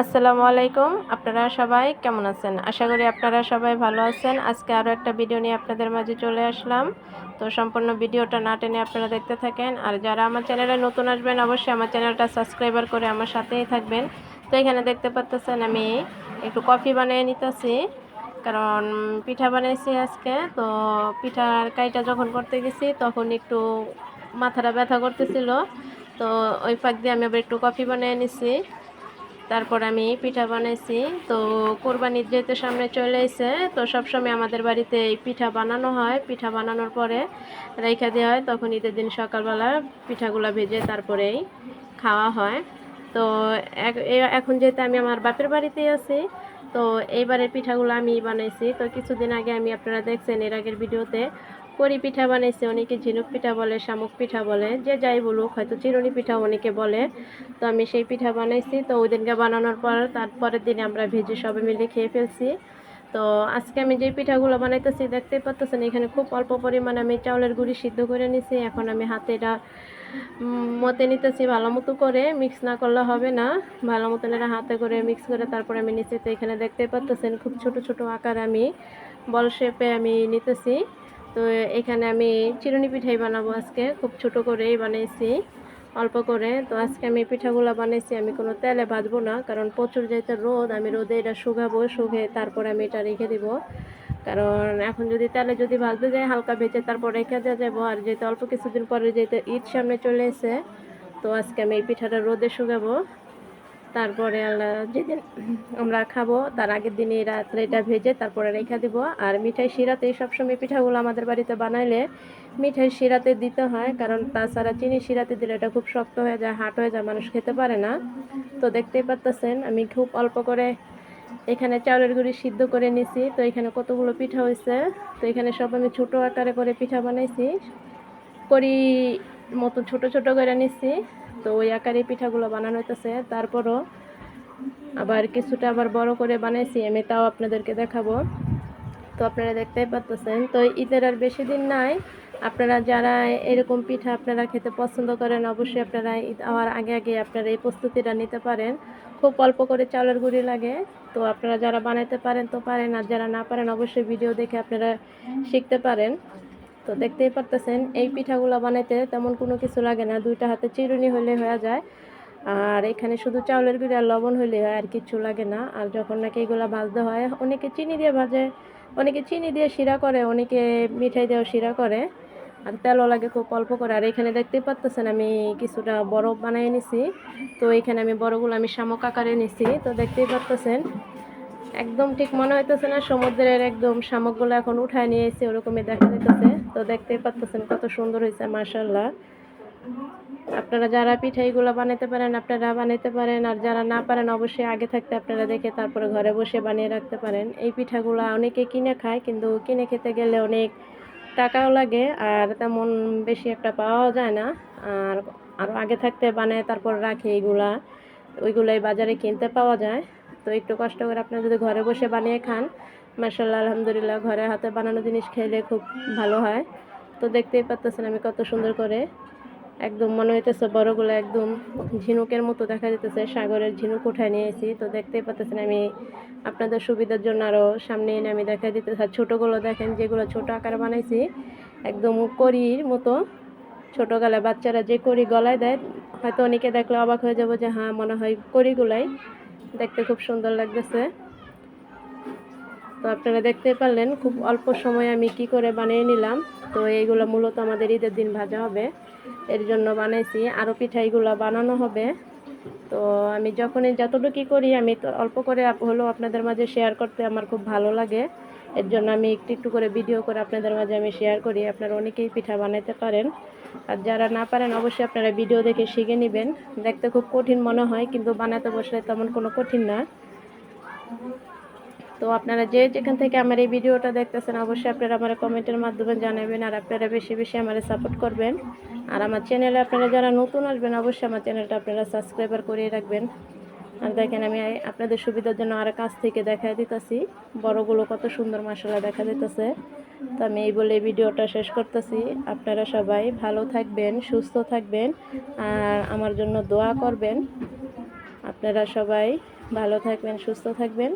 আসসালামু আলাইকুম। আপনারা সবাই কেমন আছেন? আশা করি আপনারা সবাই ভালো আছেন। আজকে আরও একটা ভিডিও নিয়ে আপনাদের মাঝে চলে আসলাম। তো সম্পূর্ণ ভিডিওটা না টেনে আপনারা দেখতে থাকেন। আর যারা আমার চ্যানেলে নতুন আসবেন, অবশ্যই আমার চ্যানেলটা সাবস্ক্রাইবার করে আমার সাথেই থাকবেন। তো এখানে দেখতে পাচ্তেছেন আমি একটু কফি বানিয়ে নিতেছি, কারণ পিঠা বানিয়েছি আজকে। তো পিঠার কাইটা যখন করতে গেছি, তখন একটু মাথাটা ব্যথা করতেছিল। তো ওই ফাঁক দিয়ে আমি আবার একটু কফি বানিয়ে নিছি। তারপর আমি পিঠা বানাইছি। তো কোরবানির যেহেতু সামনে চলে এসে তো সবসময় আমাদের বাড়িতে পিঠা বানানো হয়। পিঠা বানানোর পরে রেখে দেওয়া হয়, তখন ঈদের দিন সকালবেলা পিঠাগুলো ভেজে তারপরেই খাওয়া হয়। তো এখন যেহেতু আমি আমার বাপের বাড়িতেই আছি, তো এইবারের পিঠাগুলো আমি বানাইছি। তো কিছুদিন আগে আমি আপনারা দেখছেন, এর আগের ভিডিওতে করি পিঠা বানাইছি, অনেকে ঝিনুক পিঠা বলে, শামুক পিঠা বলে, যে যাই বলুক, হয়তো চিরুনি পিঠা অনেকে বলে। তো আমি সেই পিঠা বানাইছি। তো ওই দিনকে বানানোর পর তারপরের দিনে আমরা ভেজে সবাই মিলে খেয়ে ফেলছি। তো আজকে আমি যে পিঠাগুলো বানাইতেছি, দেখতেই পাচ্ছেন এখানে খুব অল্প পরিমাণে আমি চাউলের গুঁড়ি সিদ্ধ করে নিছি। এখন আমি হাতে এটা মতে নিতেছি ভালো মতো করে। মিক্স না করলে হবে না। ভালো মতন এটা হাতে করে মিক্স করে তারপরে আমি নিচে তো এখানে দেখতে পাচ্ছেন খুব ছোট ছোট আকার আমি বল শেপে আমি নিতেছি। তো এখানে আমি চিরুনি পিঠাই বানাবো আজকে। খুব ছোট করেই বানাইছি, অল্প করে। তো আজকে আমি পিঠাগুলো বানাইছি, আমি কোনো তেলে ভাজবো না, কারণ প্রচুর যেহেতু রোদ, আমি রোদে এটা শুকাবো, শুকে তারপরে আমি এটা রেখে দিব। কারণ এখন যদি তেলে যদি ভাজতে যায় হালকা ভেজে তারপর রেখে দেওয়া যাব। আর যেহেতু অল্প কিছুদিন পরে যেহেতু ঈদ সামনে চলে এসে তো আজকে আমি এই পিঠাটা রোদে শুকাবো। তারপরে যেদিন আমরা খাব, তার আগের দিনে রাত্রে এটা ভেজে তারপরে রেখে দিব। আর মিঠাই শিরাতে সবসময় পিঠাগুলো আমাদের বাড়িতে বানাইলে মিঠাই শিরাতে দিতে হয়, কারণ তাছাড়া চিনি শিরাতে দিলে এটা খুব শক্ত হয়ে যায় হাট হয়ে যায়, মানুষ খেতে পারে না। তো দেখতেই পারতেছেন, আমি খুব অল্প করে এখানে চাউলের গুঁড়ি সিদ্ধ করে নিছি। তো এখানে কতগুলো পিঠা হয়েছে? তো এখানে সব আমি ছোটো আকারে করে পিঠা বানাইছি। করি মতো ছোট ছোট করে নিছি। তো ওই আকারে পিঠাগুলো বানানো হইতেছে। তারপরও আবার কিছুটা আবার বড় করে বানাইছি, আমি তাও আপনাদেরকে দেখাবো। তো আপনারা দেখতেই পাচ্ছেন তো ঈদের আর বেশি দিন নাই। আপনারা যারা এরকম পিঠা আপনারা খেতে পছন্দ করেন, অবশ্যই আপনারা ঈদ হওয়ার আগে আগে আপনারা এই প্রস্তুতিটা নিতে পারেন। খুব অল্প করে চালের গুঁড়ি লাগে। তো আপনারা যারা বানাইতে পারেন তো পারেন, আর যারা না পারেন অবশ্যই ভিডিও দেখে আপনারা শিখতে পারেন। তো দেখতেই পারতেছেন, এই পিঠাগুলো বানাইতে তেমন কোনো কিছু লাগে না। দুইটা হাতে চিরুনি হলে হয়ে যায়। আর এখানে শুধু চাউলের গুঁড়ি আর লবণ হলে হয় আর কিছু লাগে না। আর যখন নাকি এগুলো ভাজতে হয়, অনেকে চিনি দিয়ে ভাজে, অনেকে চিনি দিয়ে শিরা করে, অনেকে মিঠাই দিয়েও শিরা করে। আর তেলও লাগে খুব অল্প করে। আর এখানে দেখতেই পাচ্তেছেন আমি কিছুটা বরফ বানিয়ে নিছি। তো এখানে আমি বড়গুলো আমি শামুক আকারে নিছি। তো দেখতেই পাচ্তেছেন একদম ঠিক মনে হইতেছে না, সমুদ্রের একদম শামুকগুলো এখন উঠায় নিয়ে ওরকমই দেখা যাইতেছে। তো দেখতেই পাচ্তেছেন কত সুন্দর হয়েছে মার্শাল্লাহ আপনারা যারা পিঠাইগুলো বানাতে পারেন, আপনারা বানাইতে পারেন, আর যারা না পারেন, অবশ্যই আগে থাকতে আপনারা দেখে তারপরে ঘরে বসে বানিয়ে রাখতে পারেন। এই পিঠাগুলো অনেকে কিনে খায়, কিন্তু কিনে খেতে গেলে অনেক টাকাও লাগে, আর তেমন বেশি একটা পাওয়াও যায় না। আর আরও আগে থাকতে বানায়, তারপর রাখে এইগুলা। ওইগুলাই বাজারে কিনতে পাওয়া যায়। তো একটু কষ্ট করে আপনারা যদি ঘরে বসে বানিয়ে খান মার্শাল্লাহ আলহামদুলিল্লাহ, ঘরে হাতে বানানো জিনিস খেলে খুব ভালো হয়। তো দেখতেই পাচ্তেছেন আমি কত সুন্দর করে একদম মনে হইতেছে বড়গুলো একদম ঝিনুকের মতো দেখা যেতেছে সাগরের ঝিনুক উঠায় নিয়েছি তো দেখতেই পাচ্ছেন আমি আপনাদের সুবিধার জন্য আরও সামনে এনে আমি দেখা আর ছোটোগুলো দেখেন, যেগুলো ছোট আকারে বানাইছি, একদম করির মতো। ছোটো গালে বাচ্চারা যে করি গলায় দেয়, হয়তো অনেকে দেখলে অবাক হয়ে যাব যে হ্যাঁ মনে হয় করিগুলাই দেখতে খুব সুন্দর লাগতেছে। তো আপনারা দেখতে পারলেন খুব অল্প সময় আমি কি করে বানিয়ে নিলাম। তো এইগুলো মূলত আমাদের ঈদের দিন ভাজা হবে। এর জন্য বানাইছি। আরও পিঠাইগুলো বানানো হবে। তো আমি যখনই যতটুকু করি, আমি তো অল্প করে হলেও আপনাদের মাঝে শেয়ার করতে আমার খুব ভালো লাগে। এর জন্য আমি একটু একটু করে ভিডিও করে আপনাদের মাঝে আমি শেয়ার করি। আপনারা অনেকেই পিঠা বানাইতে পারেন। আর যারা না পারেন, অবশ্যই আপনারা ভিডিও দেখে শিখে নেবেন। দেখতে খুব কঠিন মনে হয়, কিন্তু বানাতে বসলে তেমন কোনো কঠিন না। তো আপনারা যে যেখান থেকে আমার এই ভিডিওটা দেখতেছেন, অবশ্যই আপনারা আমার কমেন্টের মাধ্যমে জানাবেন আর আপনারা বেশি বেশি আমার সাপোর্ট করবেন। আর আমার চ্যানেলে আপনারা যারা নতুন আসবেন, অবশ্যই আমার চ্যানেলটা আপনারা সাবস্ক্রাইবার করে রাখবেন। আর দেখেন আমি আপনাদের সুবিধার জন্য আর কাছ থেকে দেখা দিতেছি। বড়গুলো কত সুন্দর মশলা দেখা দিতেছে। তো আমি এই বলে ভিডিওটা শেষ করতেছি। আপনারা সবাই ভালো থাকবেন, সুস্থ থাকবেন আর আমার জন্য দোয়া করবেন। আপনারা সবাই ভালো থাকবেন, সুস্থ থাকবেন।